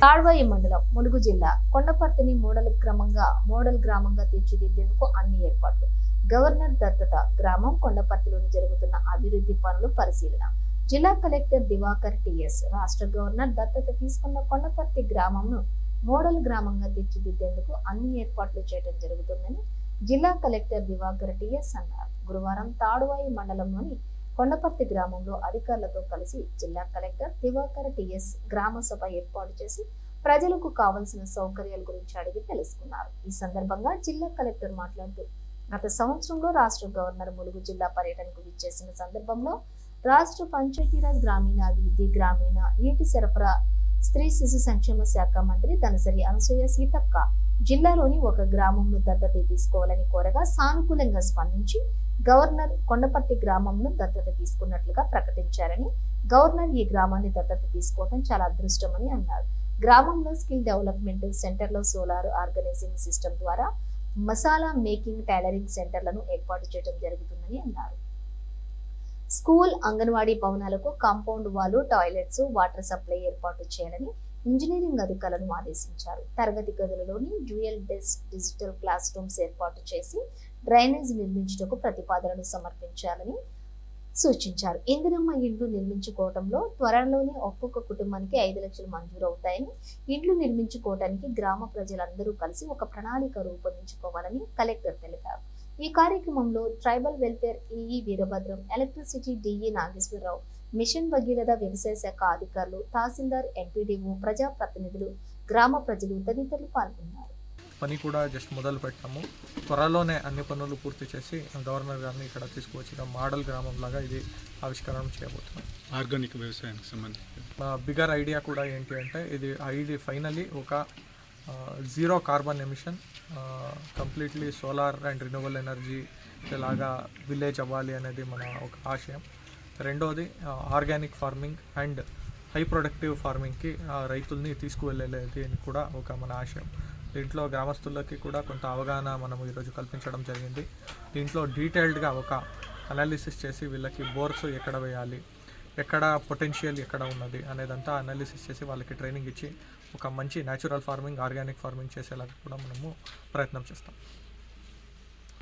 తాడ్వాయి మండలం ములుగు జిల్లా కొండపర్తిని మోడల్ క్రమంగా మోడల్ గ్రామంగా తీర్చిదిద్దేందుకు అన్ని ఏర్పాట్లు. గవర్నర్ దత్తత గ్రామం కొండపర్తిలోని జరుగుతున్న అభివృద్ధి పనులు పరిశీలన. జిల్లా కలెక్టర్ దివాకర్ టిఎస్ రాష్ట్ర గవర్నర్ దత్తత తీసుకున్న కొండపర్తి గ్రామంను మోడల్ గ్రామంగా తీర్చిదిద్దేందుకు అన్ని ఏర్పాట్లు చేయడం జరుగుతుందని జిల్లా కలెక్టర్ దివాకర్ టిఎస్ అన్నారు. గురువారం తాడువాయి మండలంలోని కొండపర్తి గ్రామంలో అధికారులతో కలిసి జిల్లా కలెక్టర్ దివాకర్ టిఎస్ గ్రామ సభ ఏర్పాటు చేసి ప్రజలకు కావలసిన సౌకర్యాల గురించి అడిగి తెలుసుకున్నారు. ఈ సందర్భంగా జిల్లా కలెక్టర్ మాట్లాడుతూ గత సంవత్సరంలో రాష్ట్ర గవర్నర్ ములుగు జిల్లా పర్యటనకు విచ్చేసిన సందర్భంలో రాష్ట్ర పంచాయతీరాజ్ గ్రామీణాభివృద్ధి గ్రామీణ నీటి సరఫరా స్త్రీ శిశు సంక్షేమ శాఖ మంత్రి తనసరి అనసూయ సీతక్క జిల్లాలోని ఒక గ్రామంలో దత్తత తీసుకోవాలని కోరగా సానుకూలంగా స్పందించి గవర్నర్ కొండపర్తి గ్రామంను దత్తత తీసుకున్నట్లుగా ప్రకటించారని గవర్నర్ ఈ గ్రామాన్ని దత్తత తీసుకోవడం చాలా అదృష్టమని అన్నారు. గ్రామంలో స్కిల్ డెవలప్మెంట్ సెంటర్లో సోలార్ ఆర్గనైజింగ్ సిస్టమ్ ద్వారా మసాలా మేకింగ్ టైలరింగ్ సెంటర్లను ఏర్పాటు చేయడం జరుగుతుందని అన్నారు. స్కూల్ అంగన్వాడీ భవనాలకు కాంపౌండ్ వాళ్ళు టాయిలెట్స్ వాటర్ సప్లై ఏర్పాటు చేయాలని ఇంజనీరింగ్ అధికారులను ఆదేశించారు. తరగతి గదులలోని dual desk digital classrooms ఏర్పాటు చేసి డ్రైనేజ్ నిర్మించుటకు ప్రతిపాదనలు సమర్పించాలని సూచించారు. ఇందిరమ్మ ఇండ్లు నిర్మించుకోవడంలో త్వరలోనే ఒక్కొక్క కుటుంబానికి ఐదు లక్షలు మంజూరు అవుతాయని ఇండ్లు నిర్మించుకోవడానికి గ్రామ ప్రజలందరూ కలిసి ఒక ప్రణాళిక రూపొందించుకోవాలని కలెక్టర్ తెలిపారు. ఈ కార్యక్రమంలో tribal welfare EE Veerabhadram electricity DE Nageswararao mission Bhagiratha వ్యవసాయ శాఖ అధికారులు తహసీల్దార్ ఎంపీడీఓ ప్రజాప్రతినిధులు గ్రామ ప్రజలు తదితరులు పాల్గొన్నారు. పని కూడా జస్ట్ మొదలు పెట్టాము. త్వరలోనే అన్ని పనులు పూర్తి చేసి గవర్నర్ గారిని ఇక్కడ తీసుకువచ్చిన మోడల్ గ్రామం లాగా ఇది ఆవిష్కరణ చేయబోతున్నాం. ఆర్గానిక్ వ్యవసాయానికి సంబంధించి. బిగ్గర్ ఐడియా కూడా ఏంటి అంటే ఇది ఇది ఫైనలీ ఒక zero carbon emission completely solar and renewal energy ఇలాగా విలేజ్ అవ్వాలి అనేది మన ఒక ఆశయం. రెండోది organic farming and high productive ఫార్మింగ్కి రైతుల్ని తీసుకువెళ్ళేది అని కూడా ఒక మన ఆశయం. దీంట్లో గ్రామస్తులకి కూడా కొంత అవగాహన మనం ఈరోజు కల్పించడం జరిగింది. దీంట్లో డీటెయిల్డ్గా ఒక అనాలిసిస్ చేసి వీళ్ళకి బోర్స్ ఎక్కడ వేయాలి ఎక్కడ పొటెన్షియల్ ఎక్కడ ఉన్నది అనేదంతా అనాలిసిస్ చేసి వాళ్ళకి ట్రైనింగ్ ఇచ్చి ఒక మంచి న్యాచురల్ ఫార్మింగ్ ఆర్గానిక్ ఫార్మింగ్ చేసేలాగా కూడా మనము ప్రయత్నం చేస్తాం.